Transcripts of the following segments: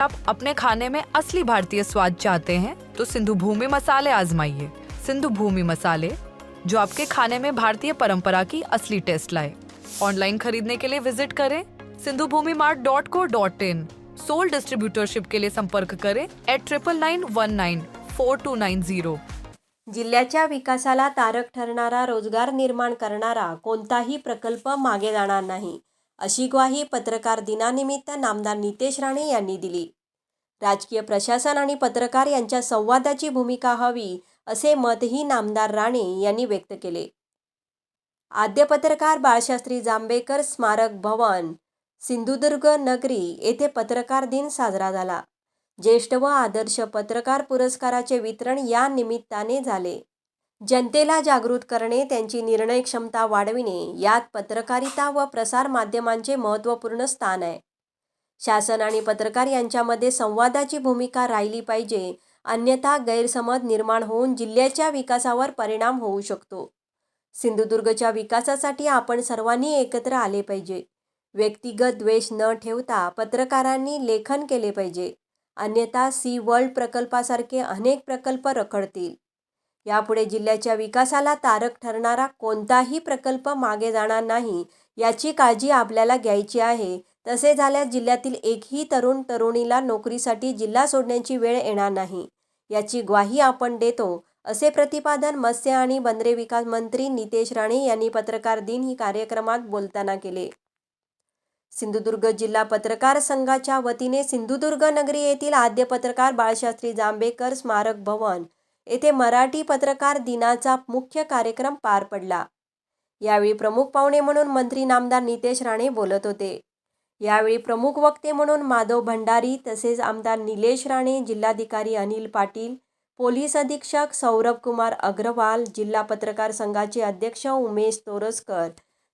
आप अपने खाने में असली भारतीय स्वाद चाहते हैं तो सिंधु भूमि मसाले आजमाइए। सिंधु भूमि मसाले, जो आपके खाने में भारतीय परंपरा की असली टेस्ट लाए। ऑनलाइन खरीदने के लिए विज़िट करें Sindhu Bhumi mart dot co dot in. Sole distributorship के लिए संपर्क करें at triple nine one nine four two nine zero जिल्ह्याच्या विकासाला तारक ठरणारा, रोज़गार निर्माण करणारा कोणताही प्रकल्प मागे जाणार नाही. अशी ग्वाही पत्रकार दिनानिमित्त नामदार नितेश राणे यांनी दिली. राजकीय प्रशासन आणि पत्रकार यांच्या संवादाची भूमिका हवी असे मतही नामदार राणे यांनी व्यक्त केले. आद्य पत्रकार बाळशास्त्री जांभेकर स्मारक भवन सिंधुदुर्ग नगरी येथे पत्रकार दिन साजरा झाला. ज्येष्ठ व आदर्श पत्रकार पुरस्काराचे वितरण या निमित्ताने झाले. जनतेला जागृत करणे त्यांची निर्णय क्षमता वाढविणे यात पत्रकारिता व प्रसार माध्यमांचे महत्त्वपूर्ण स्थान आहे. शासन आणि पत्रकार यांच्यामध्ये संवादाची भूमिका राहिली पाहिजे अन्यथा गैरसमज निर्माण होऊन जिल्ह्याच्या विकासावर परिणाम होऊ शकतो. सिंधुदुर्गच्या विकासासाठी आपण सर्वांनी एकत्र आले पाहिजे. व्यक्तिगत द्वेष न ठेवता पत्रकारांनी लेखन केले पाहिजे. अन्यथा सी वर्ल्ड प्रकल्पासारखे अनेक प्रकल्प रखडतील. यापुढे जिल्ह्याच्या विकासाला तारक ठरणारा कोणताही प्रकल्प मागे जाणार नाही याची काळजी आपल्याला घ्यायची आहे. तसे झाल्यास जिल्ह्यातील एकही तरुण तरुणीला नोकरीसाठी जिल्हा सोडण्याची वेळ येणार नाही. याची ग्वाही आपण देतो असे प्रतिपादन मत्स्य आणि बंदरे विकास मंत्री नितेश राणे यांनी पत्रकार दिन ही कार्यक्रमात बोलताना केले. सिंधुदुर्ग जिल्हा पत्रकार संघाच्या वतीने सिंधुदुर्ग नगरी येथील आद्य पत्रकार बाळशास्त्री जांभेकर स्मारक भवन येथे मराठी पत्रकार दिनाचा मुख्य कार्यक्रम पार पडला. यावेळी प्रमुख पाहुणे म्हणून मंत्री नामदार नितेश राणे बोलत होते. यावेळी प्रमुख वक्ते म्हणून माधव भंडारी तसेच आमदार निलेश राणे जिल्हाधिकारी अनिल पाटील पोलीस अधीक्षक सौरभ कुमार अग्रवाल जिल्हा पत्रकार संघाचे अध्यक्ष उमेश तोरसकर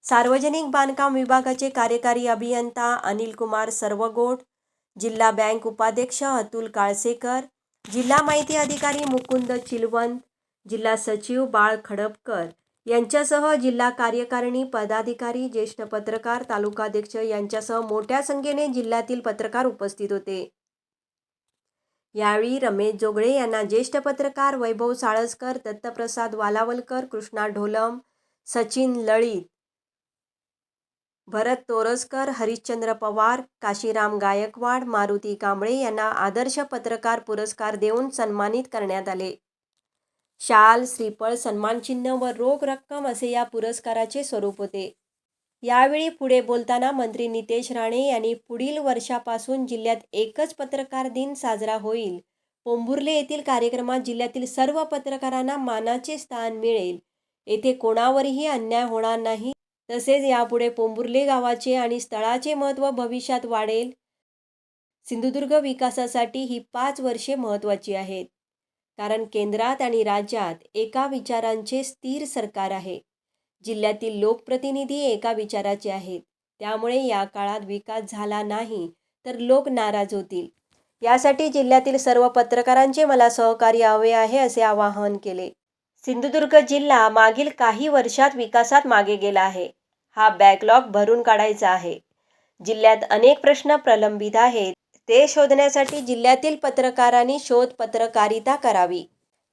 सार्वजनिक बांधकाम विभागाचे कार्यकारी अभियंता अनिल कुमार सर्वगोट जिल्हा बँक उपाध्यक्ष अतुल काळसेकर जिल्हा माहिती अधिकारी मुकुंद चिलवंत जिल्हा सचिव बाळ खडपकर यांच्यासह जिल्हा कार्यकारिणी पदाधिकारी ज्येष्ठ पत्रकार तालुकाध्यक्ष यांच्यासह मोठ्या संख्येने जिल्ह्यातील पत्रकार उपस्थित होते. यावेळी रमेश जोगळे यांना ज्येष्ठ पत्रकार वैभव साळसकर दत्तप्रसाद वालावलकर कृष्णा ढोलम सचिन लळित भरत तोरसकर हरिश्चंद्र पवार काशीराम गायकवाड मारुती कांबळे यांना आदर्श पत्रकार पुरस्कार देऊन सन्मानित करण्यात आले. शाल श्रीफळ सन्मानचिन्ह व रोख रक्कम असे या पुरस्काराचे स्वरूप होते. यावेळी पुढे बोलताना मंत्री नितेश राणे यांनी पुढील वर्षापासून जिल्ह्यात एकच पत्रकार दिन साजरा होईल. पोंभुर्ले येथील कार्यक्रमात जिल्ह्यातील सर्व पत्रकारांना मानाचे स्थान मिळेल. येथे कोणावरही अन्याय होणार नाही. तसेच यापुढे पोंबुर्ले गावाचे आणि स्थळाचे महत्त्व भविष्यात वाढेल. सिंधुदुर्ग विकासासाठी ही पाच वर्षे महत्त्वाची आहेत. कारण केंद्रात आणि राज्यात एका विचारांचे स्थिर सरकार आहे. जिल्ह्यातील लोकप्रतिनिधी एका विचाराचे आहेत. त्यामुळे या काळात विकास झाला नाही तर लोक नाराज होतील. यासाठी जिल्ह्यातील सर्व पत्रकारांचे मला सहकार्य हवे आहे असे आवाहन केले. सिंधुदुर्ग जिल्हा मागील काही वर्षात विकासात मागे गेला आहे. हा बॅकलॉग भरून काढायचा आहे. जिल्ह्यात अनेक प्रश्न प्रलंबित आहेत. ते शोधण्यासाठी जिल्ह्यातील पत्रकारांनी शोध पत्रकारिता करावी.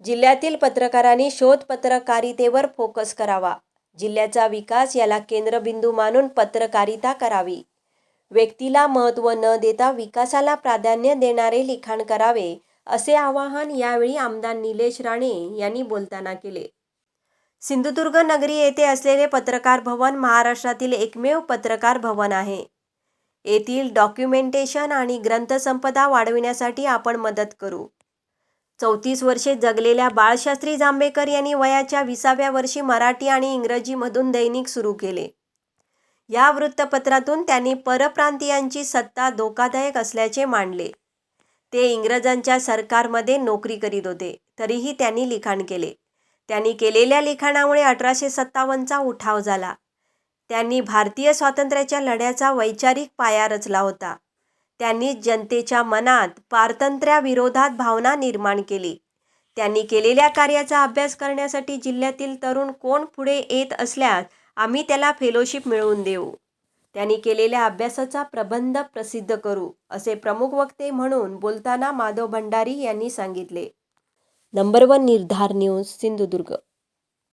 जिल्ह्यातील पत्रकारांनी शोध पत्रकारितेवर फोकस करावा. जिल्ह्याचा विकास याला केंद्रबिंदू मानून पत्रकारिता करावी. व्यक्तीला महत्त्व न देता विकासाला प्राधान्य देणारे लिखाण करावे असे आवाहन यावेळी आमदार निलेश राणे यांनी बोलताना केले. सिंधुदुर्ग नगरी येथे असलेले पत्रकार भवन महाराष्ट्रातील एकमेव पत्रकार भवन आहे. येथील डॉक्युमेंटेशन आणि ग्रंथसंपदा वाढविण्यासाठी आपण मदत करू. चौतीस वर्षे जगलेल्या बाळशास्त्री जांभेकर यांनी वयाच्या विसाव्या वर्षी मराठी आणि इंग्रजीमधून दैनिक सुरू केले. या वृत्तपत्रातून त्यांनी परप्रांतीयांची सत्ता धोकादायक असल्याचे मांडले. ते इंग्रजांच्या सरकारमध्ये नोकरी करीत होते तरीही त्यांनी लिखाण केले. त्यांनी केलेल्या लिखाणामुळे अठराशे सत्तावन्नचा उठाव झाला. त्यांनी भारतीय स्वातंत्र्याच्या लढ्याचा वैचारिक पाया रचला होता. त्यांनी जनतेच्या मनात पारतंत्र्याविरोधात भावना निर्माण केली. त्यांनी केलेल्या कार्याचा अभ्यास करण्यासाठी जिल्ह्यातील तरुण कोण पुढे येत असल्यास आम्ही त्याला फेलोशिप मिळवून देऊ. त्यांनी केलेल्या अभ्यासाचा प्रबंध प्रसिद्ध करू असे प्रमुख वक्ते म्हणून बोलताना माधव भंडारी यांनी सांगितले. Number one Nirdhar news Sindhudurg.